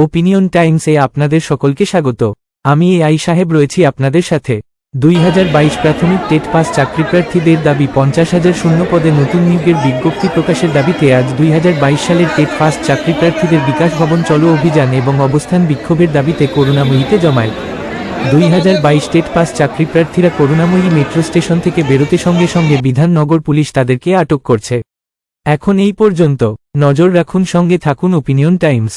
Opinion টাইমসে আপনাদের সকলকে স্বাগত। আমি এ আই সাহেব রয়েছি আপনাদের সাথে। দুই হাজার বাইশ প্রাথমিক টেট পাস চাকরি প্রার্থীদের দাবি পঞ্চাশ হাজার শূন্য পদে নতুন নিয়োগের বিজ্ঞপ্তি প্রকাশের দাবিতে আজ দুই হাজার বাইশ সালের টেট পাস চাকরি প্রার্থীদের বিকাশ ভবন চলো অভিযান এবং অবস্থান বিক্ষোভের দাবিতে করুণাময়ীতে জমায়েত। দুই হাজার বাইশ টেট পাস চাকরি প্রার্থীরা করুণাময়ী মেট্রো স্টেশন থেকে বেরোতে সঙ্গে সঙ্গে বিধাননগর পুলিশ তাদেরকে আটক করছে। এখন এই পর্যন্ত। নজর রাখুন সঙ্গে থাকুন ওপিনিয়ন টাইমস